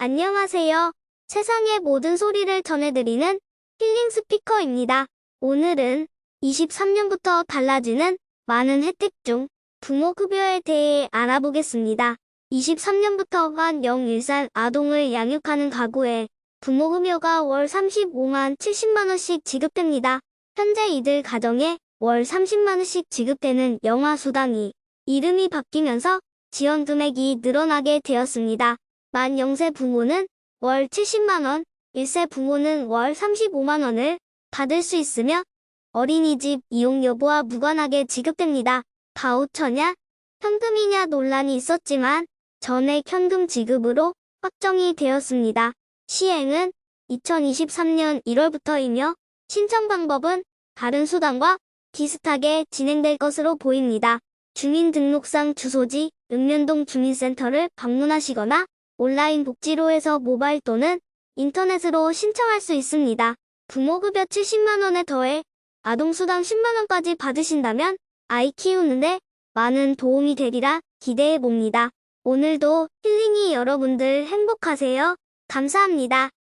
안녕하세요. 세상의 모든 소리를 전해드리는 힐링 스피커입니다. 오늘은 23년부터 달라지는 많은 혜택 중 부모급여에 대해 알아보겠습니다. 23년부터 만 0일살 아동을 양육하는 가구에 부모급여가 월 35만 70만원씩 지급됩니다. 현재 이들 가정에 월 30만원씩 지급되는 영아수당이 이름이 바뀌면서 지원 금액이 늘어나게 되었습니다. 만 0세 부모는 월 70만원, 1세 부모는 월 35만원을 받을 수 있으며 어린이집 이용 여부와 무관하게 지급됩니다. 바우처냐, 현금이냐 논란이 있었지만 전액 현금 지급으로 확정이 되었습니다. 시행은 2023년 1월부터이며 신청 방법은 다른 수단과 비슷하게 진행될 것으로 보입니다. 주민등록상 주소지 읍면동 주민센터를 방문하시거나 온라인 복지로에서 모바일 또는 인터넷으로 신청할 수 있습니다. 부모급여 70만원에 더해 아동수당 10만원까지 받으신다면 아이 키우는데 많은 도움이 되리라 기대해 봅니다. 오늘도 힐링이 여러분들 행복하세요. 감사합니다.